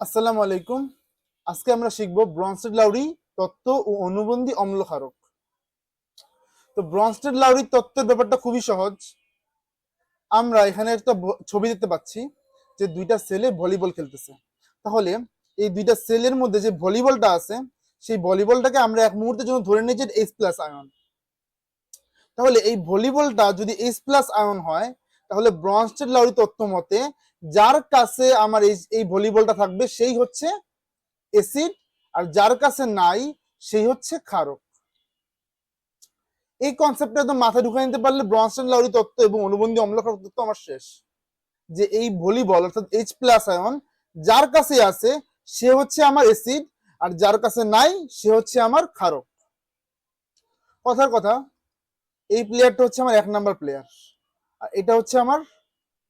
আসসালামু আলাইকুম। আজকে আমরা শিখব ব্রনস্টেড লাউরি তত্ত্ব ও অনুবন্ধী অম্ল ক্ষারক তো ব্রনস্টেড লাউরির তত্ত্বের ব্যাপারটা খুবই সহজ। আমরা এখানে একটা ছবি দেখতে পাচ্ছি যে দুইটা সেলে ভলিবল খেলতেছে। তাহলে এই দুইটা সেলের মধ্যে যে ভলিবলটা আছে, সেই ভলিবলটাকে আমরা এক মুহূর্তের জন্য ধরে যে এইচ প্লাস আয়ন তাহলে এই ভলিবলটা যদি এইচ প্লাস আয়ন হয় তাহলে ব্রনস্টেড লাউরি তত্ত্ব মতে, যার কাছে আমার এই এই ভলিবলটা থাকবে সেই হচ্ছে এসিড আর যার কাছে নাই সেই হচ্ছে ক্ষারক। এই কনসেপ্টটা একদম মাথায় ঢুকে নিতে পারলে ব্রনস্টেড লাউরি তত্ত্ব এবং অনুবন্ধী অম্ল ক্ষারক তত্ত্ব আমার শেষ। যে এই ভলিবল, অর্থাৎ এইচ প্লাস আয়ন যার কাছে আছে সে হচ্ছে আমার এসিড আর যার কাছে নাই সে হচ্ছে আমার ক্ষারক। কথার কথা, এই প্লেয়ারটা হচ্ছে আমার এক নাম্বার প্লেয়ার আর এটা হচ্ছে আমার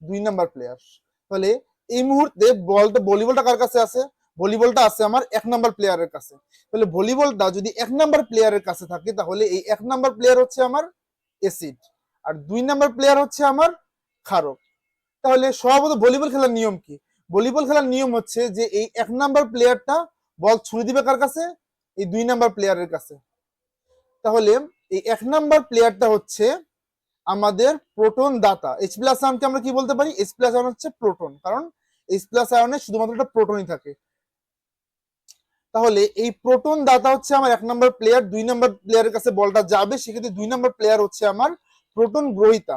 দুই নাম্বার প্লেয়ার তাহলে এই মুহূর্তে বলটা ভলিবলটা কার কাছে আছে? ভলিবলটা আছে আমার এক নাম্বার প্লেয়ারের কাছে। তাহলে ভলিবলটা যদি এক নাম্বার প্লেয়ারের কাছে থাকে, তাহলে এই এক নাম্বার প্লেয়ার হচ্ছে আমার এসিড। আর দুই নাম্বার প্লেয়ার হচ্ছে আমার খারক। তাহলে স্বভাবত ভলিবল খেলার নিয়ম কি? ভলিবল খেলার নিয়ম হচ্ছে যে এই এক নাম্বার প্লেয়ারটা বল ছুড়ে দিবে কার কাছে? এই দুই নাম্বার প্লেয়ারের কাছে। তাহলে এই এক নাম্বার প্লেয়ারটা হচ্ছে আমাদের প্রোটন দাতা এইচ প্লাস আয়নকে আমরা কি বলতে পারি? এইচ প্লাস আয়ন হচ্ছে প্রোটন, কারণ এইচ প্লাস আয়নে শুধুমাত্র একটা প্রোটনই থাকে। তাহলে এই প্রোটন দাতা হচ্ছে আমার এক নম্বর প্লেয়ার দুই নম্বর প্লেয়ারের কাছে বলটা যাবে, সেক্ষেত্রে দুই নম্বর প্লেয়ার হচ্ছে আমার প্রোটন গ্রহিতা।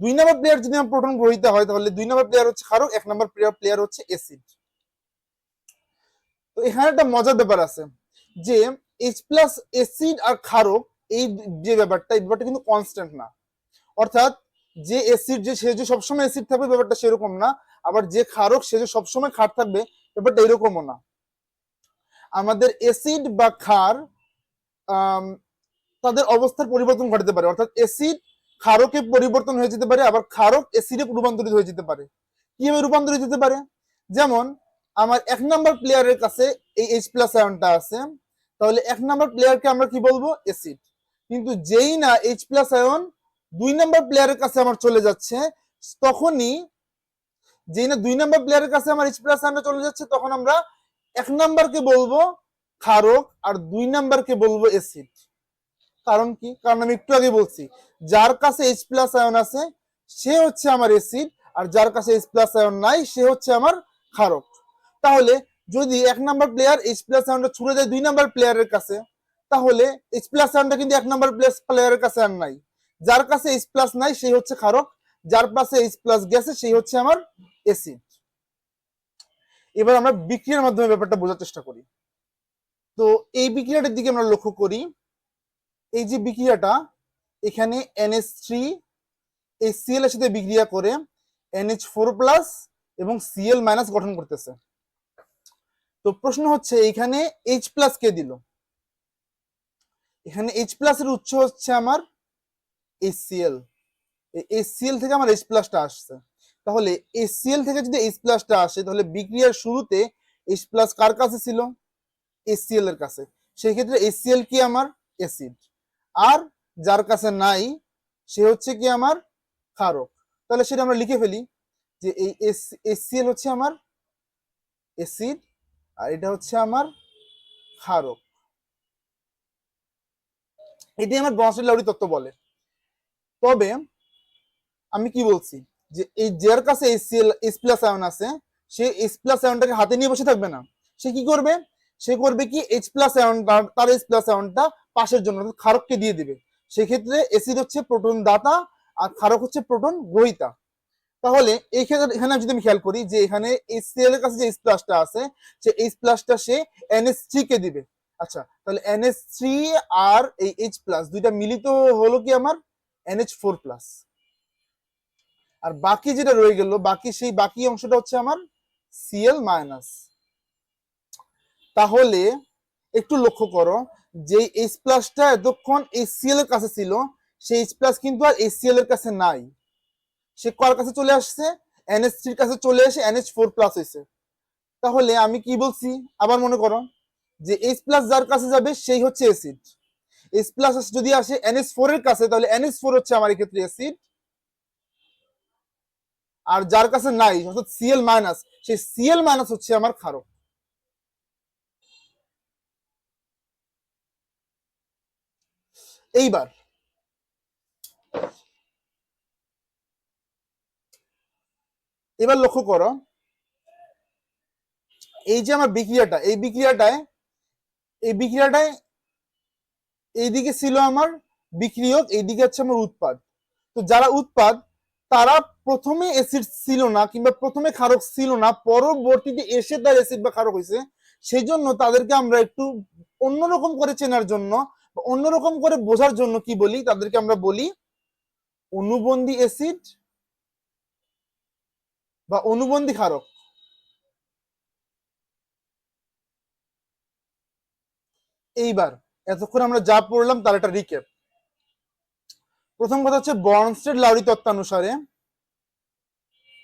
দুই নম্বর প্লেয়ার যদি আমার প্রোটন গ্রহিতা হয়, তাহলে দুই নম্বর প্লেয়ার হচ্ছে ক্ষারক এক নম্বর প্লেয়ার হচ্ছে অ্যাসিড তো এখানে একটা মজার ব্যাপার আছে যে এইচ প্লাস অ্যাসিড আর ক্ষারক এই যে ব্যাপারটা এই ব্যাপারটা কিন্তু কনস্ট্যান্ট না। অর্থাৎ যে এসিড যে সে যে সবসময় এসিড থাকবে ব্যাপারটা সেরকম না। আবার যে ক্ষারক সে যে সবসময় ক্ষার থাকবে ব্যাপারটা এরকমও না। আমাদের এসিড বা আম, তাদের অবস্থার পরিবর্তন ঘটাতে পারে। অর্থাৎ এসিড ক্ষারকে পরিবর্তন হয়ে যেতে পারে আবার ক্ষারক এসিডে রূপান্তরিত হয়ে যেতে পারে। কীভাবে রূপান্তরিত হতে পারে? যেমন আমার এক নাম্বার প্লেয়ারের কাছে এই এইচ প্লাস আয়নটা আছে। তাহলে এক নাম্বার প্লেয়ারকে আমরা কি বলব? অ্যাসিড কিন্তু যেই না এইচ প্লাস আয়ন দুই নাম্বার প্লেয়ারের কাছে আমার চলে যাচ্ছে, তখনই যেই না দুই নাম্বার প্লেয়ারের কাছে আমার এইচ প্লাস আয়নটা চলে যাচ্ছে, তখন আমরা এক নাম্বারকে বলব ক্ষারক আর দুই নাম্বারকে বলব অ্যাসিড কারণ কি? কারণ আমি একটু আগে বলছি, যার কাছে এইচ প্লাস আয়ন আছে, সে হচ্ছে আমার অ্যাসিড আর যার কাছে এইচ প্লাস আয়ন নাই, সে হচ্ছে আমার ক্ষারক। তাহলে যদি এক নাম্বার প্লেয়ার এইচ প্লাস আয়নটা ছুড়ে যায় দুই নাম্বার প্লেয়ারের কাছে তাহলে প্লাস কিন্তু এক নাম্বার প্লেয়ারের কাছে আর নাই। যার কাছে এইচ প্লাস নাই, সেই হচ্ছে ক্ষারক যার পাশে এইচ প্লাস গেছে, সেই হচ্ছে আমার অ্যাসিড এবার আমরা বিক্রিয়ার মাধ্যমে ব্যাপারটা বোঝার চেষ্টা করি। তো এই বিক্রিয়াটার দিকে আমরা লক্ষ্য করি। এই যে বিক্রিয়াটা, এখানে এনএস থ্রি এই সিএল এর সাথে বিক্রিয়া করে এনএইচ ফোর প্লাস এবং সিএল মাইনাস গঠন করতেছে। তো প্রশ্ন হচ্ছে এখানে এইচ প্লাস কে দিল? এখানে এইচ প্লাস এর উৎস হচ্ছে আমার এইচসিএল এইচসিএল থেকে আমার এইচ প্লাসটা আসছে। তাহলে এইচসিএল থেকে যদি এইচ প্লাসটা আসে, তাহলে বিক্রিয়ার শুরুতে এইচ প্লাস কার কাছে ছিল? এইচসিএল এর কাছে। সেই ক্ষেত্রে এইচসিএল কি আমার? অ্যাসিড আর যার কাছে নাই, সে হচ্ছে কি আমার? ক্ষারক। তাহলে সেটা আমরা লিখে ফেলি যে এই এইচসিএল হচ্ছে আমার অ্যাসিড আর এটা হচ্ছে আমার ক্ষারক। এটাই আমার ব্রনস্টেড লাউরি তত্ত্ব বলে। তবে আমি কি বলছি? যে এই যার কাছে এইচ প্লাস আয়ন আছে, সে এইচ প্লাস আয়নটাকে হাতে নিয়ে বসে থাকবে না। সে কি করবে? সে করবে কি এইচ প্লাস আয়ন তার এইচ প্লাস আয়নটা পাশের জন্য ক্ষারককে দিয়ে দিবে। সেক্ষেত্রে এসিড হচ্ছে প্রোটন দাতা, আর ক্ষারক হচ্ছে প্রোটন গ্রহিতা। তাহলে এই ক্ষেত্রে, এখানে যদি আমি খেয়াল করি যে এখানে এইচসিএল এর কাছে যে এইচ প্লাসটা আছে, সে এইচ প্লাসটা সে এনএস থ্রি কে দিবে। আচ্ছা তাহলে এনএস থ্রি আর এই এইচ প্লাস দুইটা মিলিত হলো কি আমার? এনএইচ ফোর প্লাস আর বাকি যেটা রয়ে গেল, বাকি সেই বাকি অংশটা হচ্ছে আমার সিএল তাহলে একটু লক্ষ্য করো, যে এইচ প্লাসটা এতক্ষণ এই এর কাছে ছিল সেই এইচ প্লাস কিন্তু আর এইচসিএল এর কাছে নাই। সে কার কাছে চলে আসছে? এনএস থ্রির কাছে চলে এসে এনএইচ ফোর প্লাস হয়েছে। তাহলে আমি কি বলছি? আবার মনে করো যে এইচ প্লাস যার কাছে যাবে, সেই হচ্ছে অ্যাসিড এইচ প্লাস যদি আসে এনএস ফোর এর কাছে, তাহলে এনএস ফোর হচ্ছে আমার এক্ষেত্রে অ্যাসিড আর যার কাছে নাই, অর্থাৎ সিএল মাইনাস সেই সিএল মাইনাস হচ্ছে আমার ক্ষারক। এইবার, এবার লক্ষ্য করো, এই যে আমার বিক্রিয়াটা, এই বিক্রিয়াটায় এই বিক্রিয়াটায় এইদিকে ছিল আমার বিক্রিয়ক, এইদিকে হচ্ছে আমার উৎপাদ। তো যারা উৎপাদ, তারা প্রথমে অ্যাসিড ছিল না কিংবা প্রথমে ক্ষারক ছিল না, পরবর্তীতে এসে তার অ্যাসিড বা ক্ষারক হয়েছে। সেই জন্য তাদেরকে আমরা একটু অন্যরকম করে চেনার জন্য অন্যরকম করে বোঝার জন্য কি বলি, তাদেরকে আমরা বলি অনুবন্ধী অ্যাসিড বা অনুবন্ধী ক্ষারক। এইবার এতক্ষণ আমরা যা পড়লাম তার একটা রিকেপ প্রথম কথা হচ্ছে বর্নস্টেড লাউরি তত্ত্বানুসারে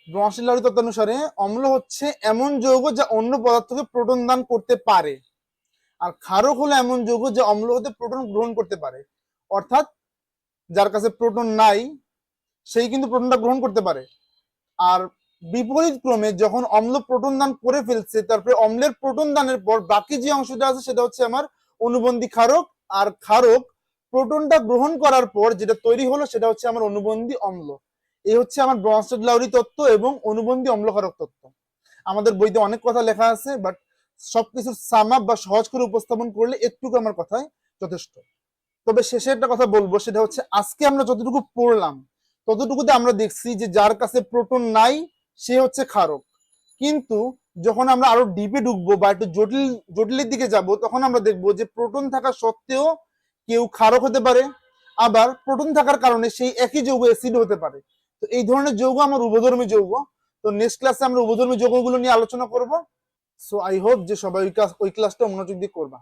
ব্রনস্টেড লাউরি তত্ত্বানুসারে অম্ল হচ্ছে এমন যৌগ যা অন্য পদার্থকে প্রোটন দান করতে পারে। আর ক্ষারক হলো এমন যৌগ যা অম্ল হতে প্রোটন গ্রহণ করতে পারে। অর্থাৎ যার কাছে প্রোটন নাই, সেই কিন্তু প্রোটনটা গ্রহণ করতে পারে। আর বিপরীত ক্রমে যখন অম্ল প্রোটন দান করে ফেলছে, তারপরে অম্লের প্রোটন দানের পর বাকি যে অংশটা আছে সেটা হচ্ছে আমার অনুবন্ধী ক্ষারক, আর ক্ষারক প্রোটনটা গ্রহণ করার পর যেটা তৈরি হলো সেটা হচ্ছে আমার অনুবন্ধী অম্ল। এই হচ্ছে আমার ব্রনস্টেড লাউরি তত্ত্ব এবং অনুবন্ধী অম্লকারক তত্ত্ব। আমাদের বইতে অনেক কথা লেখা আছে বাট সবকিছুর সাম আপ বা সহজ করে উপস্থাপন করলে একটুকু আমার কথায় যথেষ্ট। তবে শেষে একটা কথা বলব, সেটা হচ্ছে আজকে আমরা যতটুকু পড়লাম, ততটুকুতে আমরা দেখছি যে যার কাছে প্রোটন নাই, সে হচ্ছে ক্ষারক। কিন্তু যখন আমরা আরও ডিপে ঢুকবো বা একটু জটিল, জটিলের দিকে যাব, তখন আমরা দেখব যে প্রোটন থাকা সত্ত্বেও কেউ ক্ষারক হতে পারে, আবার প্রোটন থাকার কারণে সেই একই যৌগ অ্যাসিড হতে পারে। তো এই ধরনের যৌগ আমার উভধর্মী যৌগ। তো নেক্সট ক্লাসে আমরা উভধর্মী যৌগগুলো নিয়ে আলোচনা করব। সো আই হোপ যে সবাই ওই ক্লাস ওই ক্লাসটা মনোযোগ দিয়ে করবা।